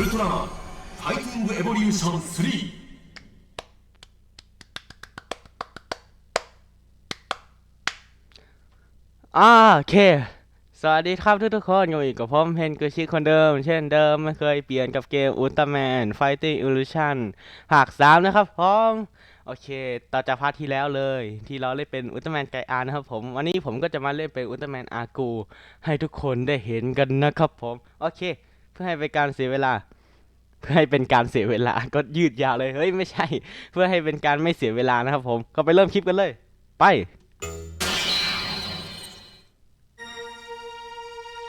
ルトラマンファイティングエボリューション3 อ่าโอเค สวัสดีครับทุกทุกๆคนอยู่อีกกับผมเพนกุชิคนเดิม เช่นเดิมไม่เคยเปลี่ยนกับเกมอุลตร้าแมนไฟติ้งอิลูชันภาคสามนะครับผมโอเค ต่อจากพาร์ทที่แล้วเลย ที่เราเล่นเป็นอุลตร้าแมนไกอานะครับผม วันนี้ผมก็จะมาเล่นเป็นอุลตร้าแมนอากู ให้ทุกคนได้เห็นกันนะครับผม โอเค เ พื่อให้เป็นการเสียเวลา เพื่อให้เป็นการเสียเวลา ก็ยืดยาวเลยเฮ้ยไม่ใช่ เพื่อให้เป็นการไม่เสียเวลานะครับผมก็ไปเริ่มคลิปกันเลย ไป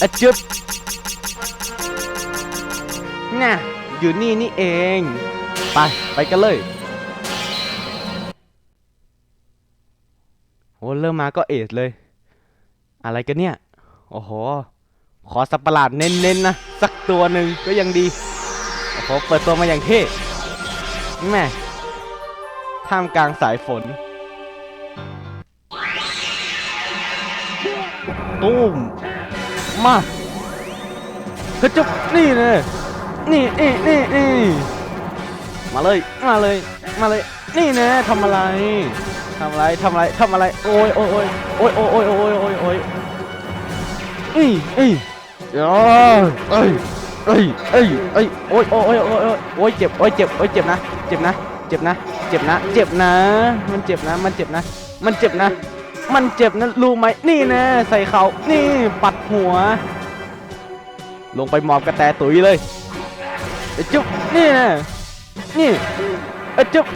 อะจุดน่ะอยู่นี่นี่เอง ไปไปกันเลยโอ้เริ่มมาก็เอดเลย อะไรกันเนี่ย โอ้โห ขอสัตว์ประหลาดเน้นๆนะ สักตัวหนึ่งก็ยังดีโอ้โหเปิดตัวมาอย่างเท่แม่ท่ามกลางสายฝนตุ้มมาเฮ้ยจุ๊บนี่เลยนี่นี่นี่นี่มาเลยมาเลยมาเลยนี่นะทำอะไรทำอะไรทำอะไรทำอะไรโอ้ยโอ้ยโอ้ยโอ้ยโอ้ยโอ้ยโอ้ยโอ้ยโอ้ยอีอีโอ้ย เอ้ยเอ้ยเอ้ยเอ้ยโอ้ยโอ้ยโอ้ยโอ้ยโอ้ยเจ็บโอ้ยเจ็บโอ้ยเจ็บนะ เจ็บนะ เจ็บนะ เจ็บนะ เจ็บนะ มันเจ็บนะ มันเจ็บนะ มันเจ็บนะ มันเจ็บนะรู้ไหมนี่นะใส่เขานี่ปัดหัว ลงไปหมอบกระแตตุ๋ยเลยไอ้จุ๊บนี่นะนี่ไอ้จุ๊บ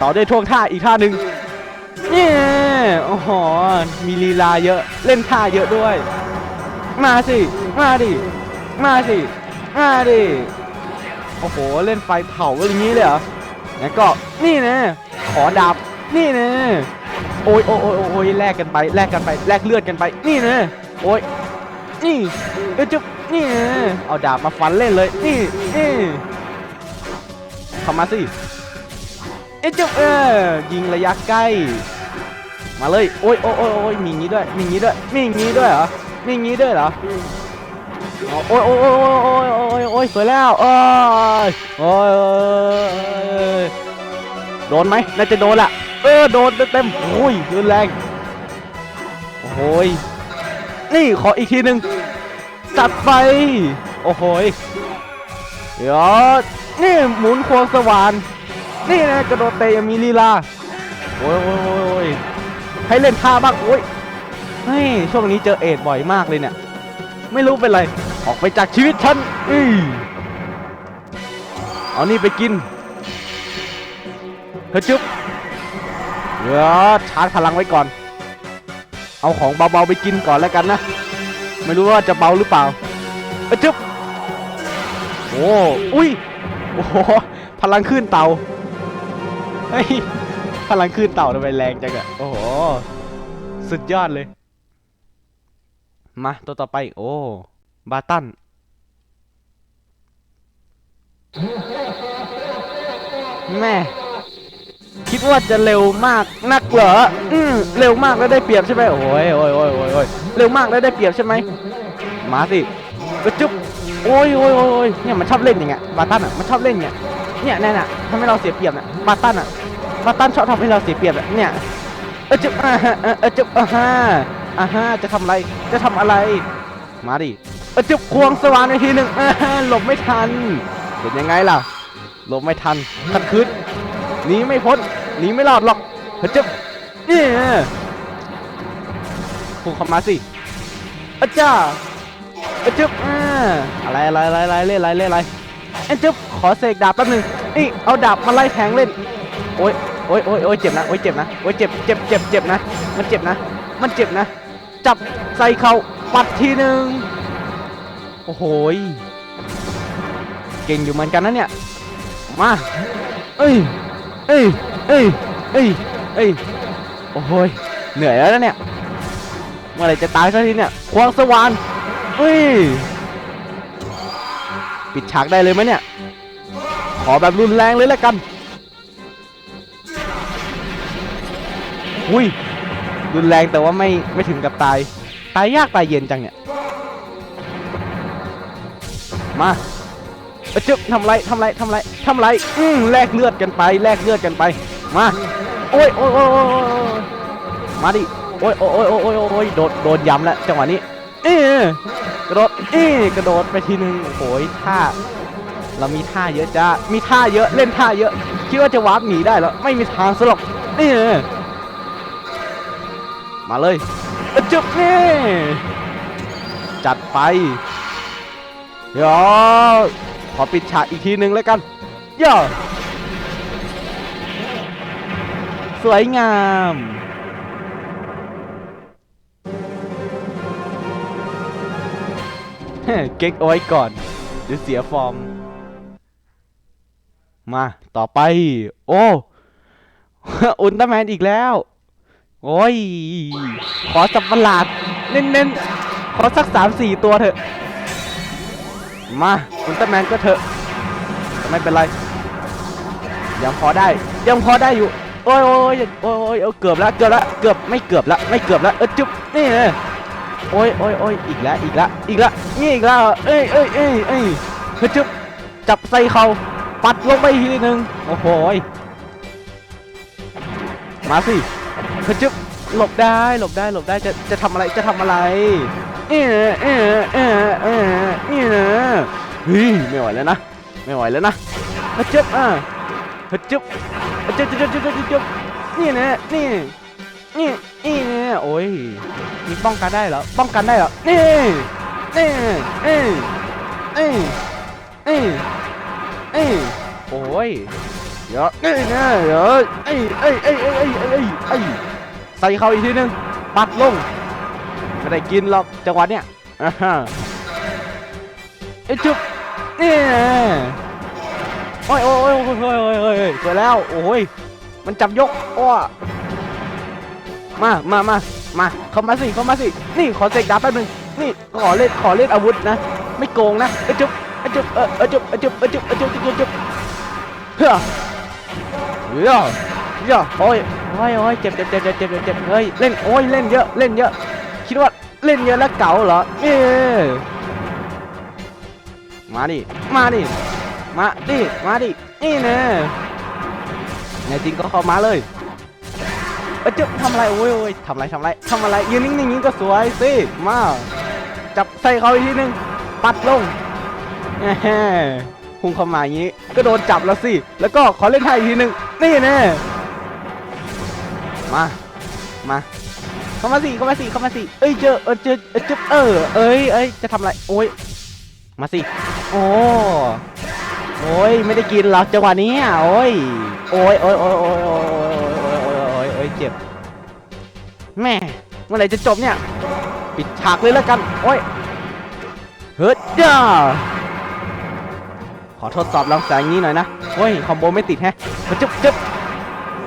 ต่อด้วยท่วงท่าอีกท่าหนึ่งนี่โอ้โหมีลีลาเยอะเล่นท่าเยอะด้วย มาสิ มาดิ มาสิ มาดิ โอ้โห เล่นไฟเผาอย่างนี้เลยเหรองั้นก็นี่นะ ขอดาบนี่นะ โอ้ยโอ้ยโอ้ยโอ้ยแลกกันไป แลกกันไป แลกเลือดกันไป นี่นะ โอ้ย นี่เอ้ยจุ๊บนี่นะเอาดาบมาฟันเล่นเลย นี่นี่เข้ามาสิเอ้ยจุ๊บเออยิงระยะใกล้ มาเลยโอ้ยโอ้ยโอ้ยโอ้ยมีงี้ด้วย มีงี้ด้วย มีงี้ด้วยเหรอ มีงี้ด้วยเหรอโอ้ยโอ้ยโอ้ยโอ้ยโอ้ยโอ้ยสวยแล้วโอ้ยโอ้ยโดนไหมน่าจะโดนละเออโดนเต็มโอ้ยรุนแรงโอ้ยนี่ขออีกทีหนึ่งจัดไปโอ้โหยเดี๋ยวนี่หมุนควงสว่านนี่นะกระโดดเตะยังมีลีลาโอ้ยโอ้ยโอ้ยโอ้ยให้เล่นท่าบ้างโอ้ย เฮ้ยช่วงนี้เจอเอดบ่อยมากเลยเนี่ย ไม่รู้เป็นไร ออกไปจากชีวิตฉันอือเอานี่ไปกินเฮ้ยจุ๊บเดี๋ยวชาร์จพลังไว้ก่อน เอาของเบาๆไปกินก่อนแล้วกันนะ ไม่รู้ว่าจะเบาหรือเปล่าเอ้ยจึ๊บโอ้อุ้ยโอ้โหพลังขึ้นเตาเฮ้ยพลังขึ้นเต่าทำไมแรงจังอะโอ้โห สุดยอดเลย มาตัวต่อไป โอ้ บาตัน แม่ คิดว่าจะเร็วมากนักเหรอ อืมเร็วมากแล้วได้เปรียบใช่ไหมโอ้ยโอ้ยโอ้ยโอ้ยโอ้ยเร็วมากแล้วได้เปรียบใช่ไหม มาสิกระจุบโอ้ยโอ้ยโอ้ยเนี่ยมันชอบเล่นอย่างเงี้ย บาตันอะ มันชอบเล่นอย่างเงี้ยเนี่ยแน่น่ะทำให้เราเสียเปรียบน่ะ บาตันอะ บาตันชอบทำให้เราเสียเปรียบอะเนี่ย เออจุบอ่าฮะเออเออจุบอ่าฮะ อ่าฮะจะทำอะไร จะทำอะไร มาดิเออจุบควงสว่านไปทีหนึ่งอ่าฮะหลบไม่ทัน เป็นยังไงล่ะ หลบไม่ทันขัดขืนหนีไม่พ้นหนีไม่รอดหรอกเฮ้ยจึ๊บนี่พุ่งเข้ามาสิอาจ้าอาจึ๊บอ่าอะไรอะไรอะไรอะไรเล่นอะไรเล่นอะไรเอ้จึ๊บขอเสกดาบแป๊บหนึงนี่เอาดาบมาไล่แทงเล่น โอ้ยโอ้ยโอ้ยโอ้ยเจ็บนะ โอ้ยเจ็บนะ โอ้ยเจ็บเจ็บเจ็บเจ็บนะ มันเจ็บนะ มันเจ็บนะ จับใส่เข่าปัดทีหนึ่งโอ้โหยเก่งอยู่เหมือนกันนะเนี่ย มา เอ้ย เอ้ย เอ้ย เอ้ย เอ้ย โอ้โหยเหนื่อยแล้วนะเนี่ย เมื่อไรจะตายสักทีเนี่ย ควงสว่านเอ้ย ปิดฉากได้เลยไหมเนี่ย ขอแบบรุนแรงเลยแล้วกัน อุ้ย รุนแรงแต่ว่าไม่ไม่ถึงกับตาย ตายยากตายเย็นจังเนี่ย มาเจึ๊บทำไรทำไรทำไรทำไรอืมแลกเลือดกันไปแลกเลือดกันไป มา โอ้ยโอ้ยโอ้ยโอ้ยมาดิ โอ้ยโอ้ยโอ้ยโอ้ยโอ้ยโดนโดนย้ำแล้วจังหวะนี้ เออกระโดด เออกระโดดไปทีนึงโอ้ยท่า เรามีท่าเยอะจ้ามีท่าเยอะเล่นท่าเยอะ คิดว่าจะวาร์ปหนีได้หรอ ไม่มีทางสลบนี่ มาเลยอะจุ๊บนี่จัดไปเดี๋ยวขอปิดฉากอีกทีหนึ่งแล้วกันย่อสวยงามเก๊กเอาไว้ก่อนเดี๋ยวเสียฟอร์ม มาต่อไป โอ้อุลตร้าแมนอีกแล้ว โอ้ย ขอสับประหลาดเน้นๆ ขอสักสามสี่ตัวเถอะ มาอุลตร้าแมนก็เถอะไม่เป็นไร ยังพอได้ ยังพอได้อยู่ โอ้ยโอ้ยโอ้ยโอ้ยเกือบแล้วเกือบแล้วเกือบไม่เกือบแล้วไม่เกือบแล้วเออจุ๊บนี่เลยโอ้ยโอ้ยโอ้ยอีกแล้วอีกแล้วอีกแล้วนี่อีกแล้วเอ้ยเอ้ยเอ้ยเอ้ยเฮ้ยจุ๊บจับใส่เขาปัดลงไปอีกทีหนึ่งโอ้โหมาสิ เฮ้ยจุ๊บหลบได้หลบได้หลบได้จะจะทำอะไรจะทำอะไร เออเออเออเออนี่นะเฮ้ยไม่ไหวแล้วนะไม่ไหวแล้วนะเฮ้ยจุ๊บอะเฮ้ยจุ๊บจุ๊บจุ๊บจุ๊บจ๊บจุ๊บนี่นะนี่นี่นี่นะโอ้ยมีป้องกันได้เหรอป้องกันได้เหรอนี่นี่เอ้ยเอ้ยเอ้ยเอ้ยโอ้ยเดี๋ยวนี่นะเดี๋ยวเอ้ยเอ้ยเอ้ยเอ้ยเอ้ยเอ้ยเอ้ย ใส่เข้าอีกทีนึง ปัดลง ไม่ได้กินหรอกจังหวะเนี้ยอ่าฮะไอ้จุ๊บนี่โอ้ยโอ้ยโอ้ยโอ้ยโอ้ยโอ้ยโอ้ยสวยแล้ว โอ้ย มันจับยกอ้อมา มา มา มา เข้ามาสิ เข้ามาสิ นี่ ขอเสกดาบแป๊บนึง นี่ ขอเล่น ขอเล่นอาวุธนะ ไม่โกงนะเอ้จุ๊บเอ้จุ๊บเออเอ้จุ๊บเอ้จุ๊บเอ้จุ๊บเอ้จุ๊บจุ๊บจุ๊บจุ๊บเฮ้ยเฮ้ยเฮ้ยโอ้ย โอ้ยโอ้ยเจ็บเจ็บเจ็บเจ็บเจ็บเจ็บเฮ้ยเล่นโอ้ยเล่นเยอะเล่นเยอะคิดว่าเล่นเยอะแล้วเก๋าเหรอเอ้ยมาดิมาดิมาดิมาดินี่แน่แน่จริงก็เข้ามาเลยเอ้ยเจ๊ทำอะไรโอ้ยโอ้ยทำอะไรทำอะไรทำอะไรยืนนิ่งๆอย่างนี้ก็สวยสิมาจับใส่เขาอีกทีนึงปัดลงแหมพุ่งเข้ามาอย่างนี้ ก็โดนจับแล้วสิ แล้วก็ขอเล่นท่าอีกทีนึงนี่แน่ มา มา เข้ามาสิเข้ามาสิเข้ามาสิเอ้ยเจอเออเจอเออเจอเออเอ้ยเอ้ยจะทำอะไรโอ้ยมาสิโอ้โอ้ยไม่ได้กินหรอกจังหวะนี้อะโอ้ยโอ้ยโอ้ยโอ้ยโอ้ยโอ้ยโอ้ยโอ้ยโอ้ยโอ้ยเจ็บแม่เมื่อไหร่จะจบเนี่ย ปิดฉากเลยแล้วกันโอ้ยเฮ้ยจ้าขอทดสอบลองแสงนี้หน่อยนะโอ้ยคอมโบไม่ติดแฮะจุ๊บจุ๊บ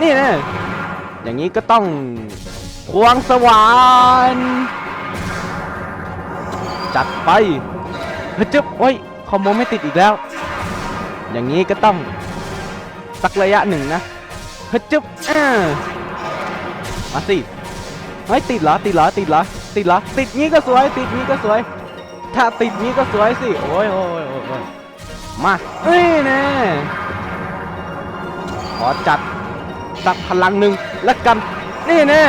นี่นะ อย่างนี้ก็ต้องควงสวรรค์จัดไปเฮ้ยจุ๊บโอ้ยคอมโบไม่ติดอีกแล้ว อย่างนี้ก็ต้องสักระยะหนึ่งนะเฮ้ยจุ๊บมาสิเฮ้ยติดเหรอติดเหรอติดเหรอติดเหรอติดนี้ก็สวย ติดนี้ก็สวย ถ้าติดนี้ก็สวยสิโอ้ยโอ้ยโอ้ยมาเอ้ยแน่ขอจัดสักพลังหนึ่ง ล้วกัน นี่แน่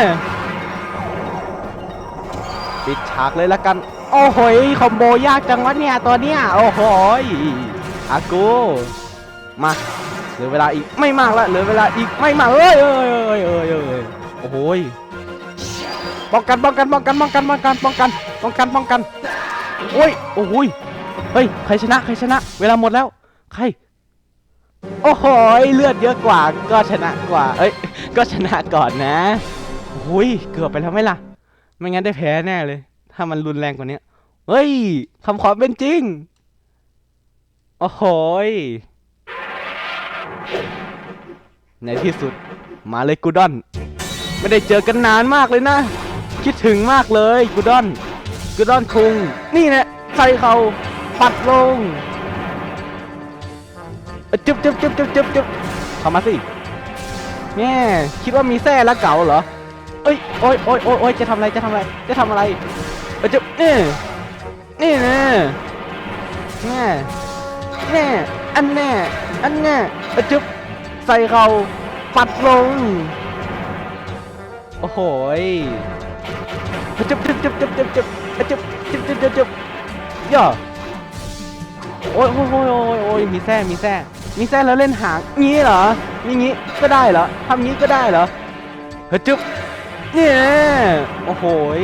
ปิดฉากเลยแล้วกัน โอ้โหคอมโบยากจังวะเนี่ยตัวเนี้ย โอ้โหอากูมา เหลือเวลาอีกไม่มากละเหลือเวลาอีกไม่มากเอ้ยเอ้ยเอ้ยเอ้ยเอ้ยโอ้โหป้องกันป้องกันป้องกันป้องกันป้องกันป้องกันป้องกันป้องกันโอ้ยโอ้ยเฮ้ยใครชนะใครชนะ เวลาหมดแล้ว ใคร โอ้โหเลือดเยอะกว่าก็ชนะกว่า เอ้ย ก็ชนะก่อนนะโอ้โหยเกือบไปแล้วไหมล่ะ ไม่งั้นได้แพ้แน่เลย ถ้ามันรุนแรงกว่านี้เฮ้ยคำขอเป็นจริง โอ้โหในที่สุดมาเลยกูดอน ไม่ได้เจอกันนานมากเลยนะ คิดถึงมากเลยกูดอนกูดอนคุง นี่แหละใส่เขาปัดลง จุ๊บจุ๊บจุ๊บจุ๊บจุ๊บจุ๊บเข้ามาสิแม่คิดว่ามีแส้แล้วเก่าเหรอเอ้ยโอ้ยโอ้ยโอ้ยโอ้ยจะทำอะไรจะทำอะไร จะทำอะไรเอ้ยจุ๊บนี่นี่นะแม่แน่อันแน่อันแน่อะจึ๊บใส่เขาปัดลง โอ้โหยอะจึ๊บจึ๊บจึ๊บจึ๊บจึ๊บจึ๊บอะจึ๊บจึ๊บจึ๊บจึ๊บจึ๊บย่อโอ้ยโอ้ยโอ้ยโอ้ยโอ้ยมีแท้มีแท้ มีแท้แล้วเล่นหางงี้เหรอนี่งี้ก็ได้เหรอทำงี้ก็ได้เหรอเฮ้ยจึ๊บเนี่แน่โอ้โหย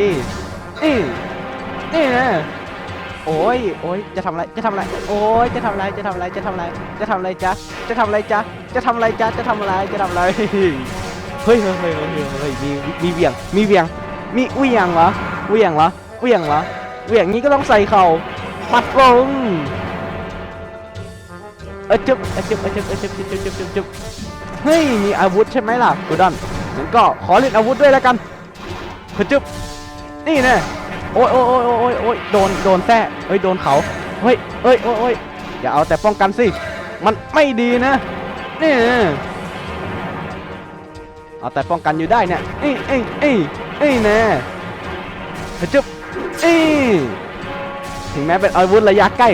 นี่นี่แน่โอ้ยโอ้ยจะทำอะไรจะทำอะไรโอ้ยจะทำอะไรจะทำอะไรจะทำอะไรจะทำอะไรจ๊ะจะทำอะไรจ๊ะจะทำอะไรจ๊ะจะทำอะไรจะทำอะไรเฮ้ยเฮ้ยเฮ้ยเฮ้ยเฮ้ยมีมีเบี่ยงมีเบี่ยงมีเหวี่ยงเหรอเหวี่ยงเหรอเหวี่ยงเหรอเหวี่ยงนี้ก็ต้องใส่เข่าปัดลง ออจึ๊บเออจึ๊บเออจึ๊บเออจึ๊บจึ๊บจึ๊บจึ๊บจึ๊บเฮ้ยมีอาวุธใช่ไหมล่ะกูดอนงั้นก็ขอเล่นอาวุธด้วยแล้วกันเออจึ๊บนี่แน่โอ้ยโอ้ยโอ้ยโอ้ยโอ้ยโดนโดนแท้เฮ้ยโดนเขาเฮ้ยเฮ้ยโอ้ยโอ้ยอย่าเอาแต่ป้องกันสิมันไม่ดีนะนี่เอาแต่ป้องกันอยู่ได้เนี่ยเอ้ยเอ้ยเอ้ยเอ้ยแน่เฮจึ๊บเอ้ยถึงแม้เป็นอาวุธระยะใกล้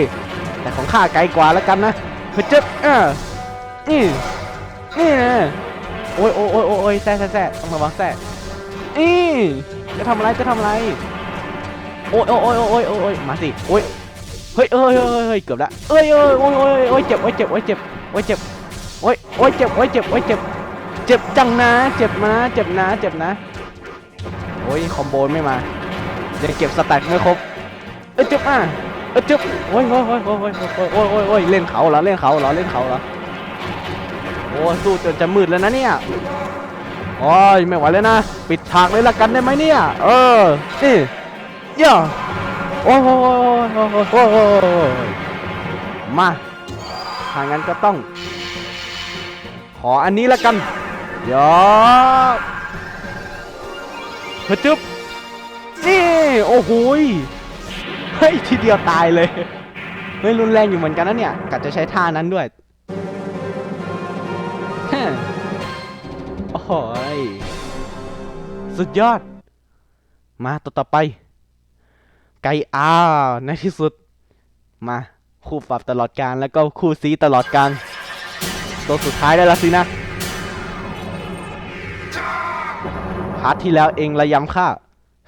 แต่ของข้าไกลกว่าแล้วกันนะ เจึ๊บเออนี่นี่นะโอ้ยโอ้ยโอ้ยโอ้ยแซ่แซ่แซ่ต้องระวังแซ่นี่จะทำอะไรจะทำอะไรโอ้ยโอ้ยโอ้ยโอ้ยโอ้ยมาสิโอ้ยเฮ้ยเอ้ยเฮ้ยเกือบละเอ้ยเอ้ยโอ้ยโอ้ยโอ้ยเจ็บโอ้ยเจ็บโอ้ยเจ็บโอ้ยเจ็บโอ้ยโอ้ยเจ็บโอ้ยเจ็บโอ้ยเจ็บ เจ็บจังนะ เจ็บนะเจ็บนะเจ็บนะโอ้ยคอมโบไม่มายังเก็บสแต็กไม่ครบเอ้ยเจ็บอะ เอ้ยเจ็บโอ้ยโอ้ยโอ้ยโอ้ยโอ้ยโอ้ยโอ้ยโอ้ยโอ้ยเล่นเขาเหรอเล่นเขาเหรอเล่นเขาเหรอโอ้สู้จนจะมืดแล้วนะเนี่ยโอ้ยไม่ไหวแล้วนะ ปิดฉากเลยละกันได้ไหมเนี่ย เออนี่ย่าโอ้โหโอ้โหมาถ้างั้นก็ต้อง ขออันนี้ละกันย่าเฮ้ยจึ๊บนี่โอ้โห เฮ้ยทีเดียวตายเลย เฮ้ยรุนแรงอยู่เหมือนกันนะเนี่ยกัดจะใช้ท่านั้นด้วยฮะโอ้โหยสุดยอด มาตัวต่อไป ไกอาในที่สุด มาคู่ปรับตลอดการแล้วก็คู่ซีตลอดการตัวสุดท้ายได้แล้วสินะพาร์ทที่แล้วเองระยำข้า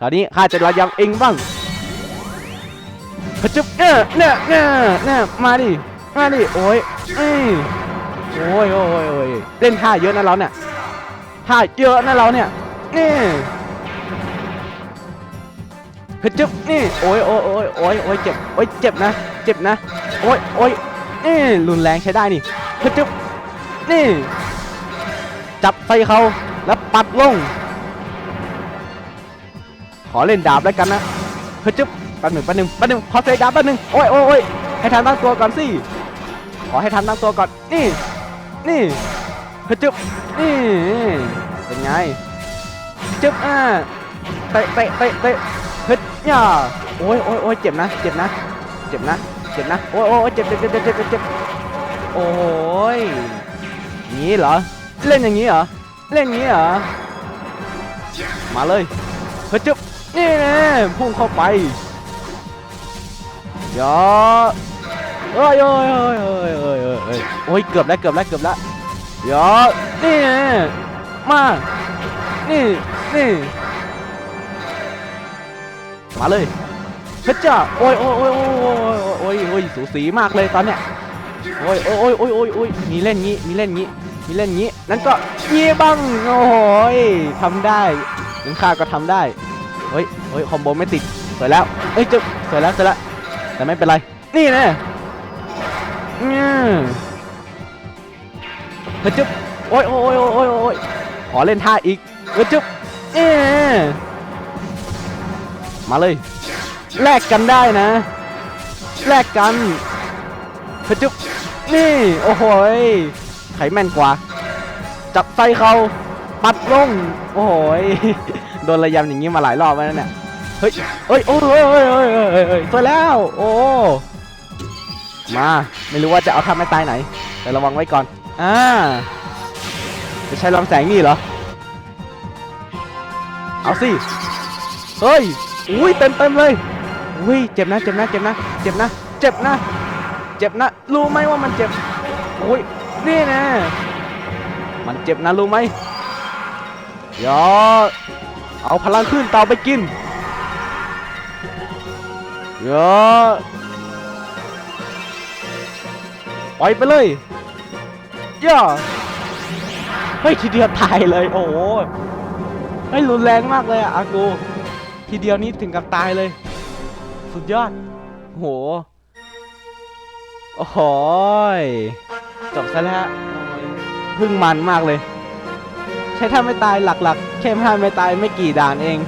คราวนี้ข้าจะระยำเองบ้าง พะจุ๊บเนี่ยเนี่ยเนี่ยเนี่ยมาดิมาดิโอ้ยอ้ยโอ้ยโอ้ยโอ้ยเล่นท่าเยอะนะเราเนี่ยท่าเยอะนะเราเนี่ยนี่เฮ้ยเจ็บนี่โอ้ยโอ้ยโอ้ยโอ้ยโอ้ยเจ็บโอ้ยเจ็บนะเจ็บนะโอ้ยโอ้ยนี่รุนแรงใช้ได้นี่เฮ้ยเจ็บนี่ จับใส่เขาแล้วปัดลง ขอเล่นดาบแล้วกันนะเฮ้ยเจ็บ แป๊บหนึ่งแป๊บหนึ่งแป๊บหนึ่งขอใส่ดาแป๊บหนึ่งโอ้ยโอ้ยโอ้ยให้ทันตั้งตัวก่อนสิขอให้ทันตั้งตัวก่อนนี่นี่เฮ้ยเจ็บนี่เป็นไงเจ็บอะเตะเตะเตะเตะเฮ้ยย่าโอ้ยโอ้ยโอ้ยเจ็บนะเจ็บนะเจ็บนะเจ็บนะโอ้ยโอ้ยเจ็บเจ็บเจ็บเจ็บเจ็บโอ้ยงี้เหรอเล่นอย่างนี้เหรอเล่นอย่างนี้เหรอมาเลยเฮ้ยจุ๊บนี่แน่พุ่งเข้าไป ย่เอ้ยโอ้ยโอ้ยโอ้ยโอ้ยโอ้ยโอ้ยโอ้ยเกือบแล้วเกือบแล้วเกือบแล้วย่นี่แน่มานี่นี่มาเลยเพชรจ้าโอ้ยโอ้ยโอ้ยโอ้ยโอ้ยโอ้ยสูสีมากเลยตอนเนี้ยโอ้ยโอ้ยโอ้ยโอ้ยโอ้ยมีเล่นงี้มีเล่นงี้มีเล่นงี้นั่นก็ยี่บังโอ้ยทำได้นังข้าก็ทำได้เฮ้ยเฮ้ยคอมโบไม่ติดสวยแล้วเอ้ยจบสวยแล้วสวยแล้ว แต่ไม่เป็นไร นี่น่เนี่ยเฮ้ยจุ๊บโอ้ยโอ้ยโอ้ยโอ้ยโอ้ยขอเล่นท่าอีกเฮ้ยจุ๊บเนี่ยมาเลย แลกกันได้นะ แลกกันเฮ้ยจุ๊บนี่ โอ้โหยไขแม่นกว่า จับไส้เขาปัดลง โอ้โหยโดนระยำอย่างนี้มาหลายรอบแล้วเนี่ย เฮ้ยเฮ้ยโอ้ยโอ้ยโอ้ยโอ้ยโอ้ยโอ้ยโอ้ยสวยแล้ว โอ้ มา ไม่รู้ว่าจะเอาทำไม่ตายไหน แต่ระวังไว้ก่อน อ่า จะใช้ลำแสงนี่เหรอ เอาสิ เฮ้ย อุ้ยเต็มเต็มเลย อุ้ย เจ็บนะ เจ็บนะ เจ็บนะ เจ็บนะ เจ็บนะ เจ็บนะ รู้ไหมว่ามันเจ็บโอ้ย นี่นะ มันเจ็บนะรู้ไหมเดี๋ยวเอาพลังขึ้นเตาไปกิน เดี๋ยวปล่อยไปเลยย่าเฮ้ทีเดียวตายเลยโอ้โหเฮ้รุนแรงมากเลยอะอากู ทีเดียวนี้ถึงกับตายเลย สุดยอดโหโอ้โหยจบซะแล้วพึ่งมันมากเลย ใช้ท่าไม่ตายหลักๆแค่ท่าไม่ตายไม่กี่ด่านเอง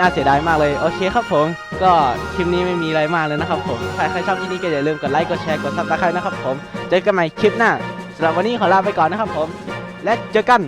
น่าเสียดายมากเลย โอเคครับผม ก็คลิปนี้ไม่มีอะไรมากเลยนะครับผม ใครใครชอบคลิปนี้ก็อย่าลืมกดไลค์ กดแชร์ กดซับสไครต์นะครับผม เจอกันใหม่คลิปหน้าสำหรับวันนี้ขอลาไปก่อนนะครับผม และเจอกัน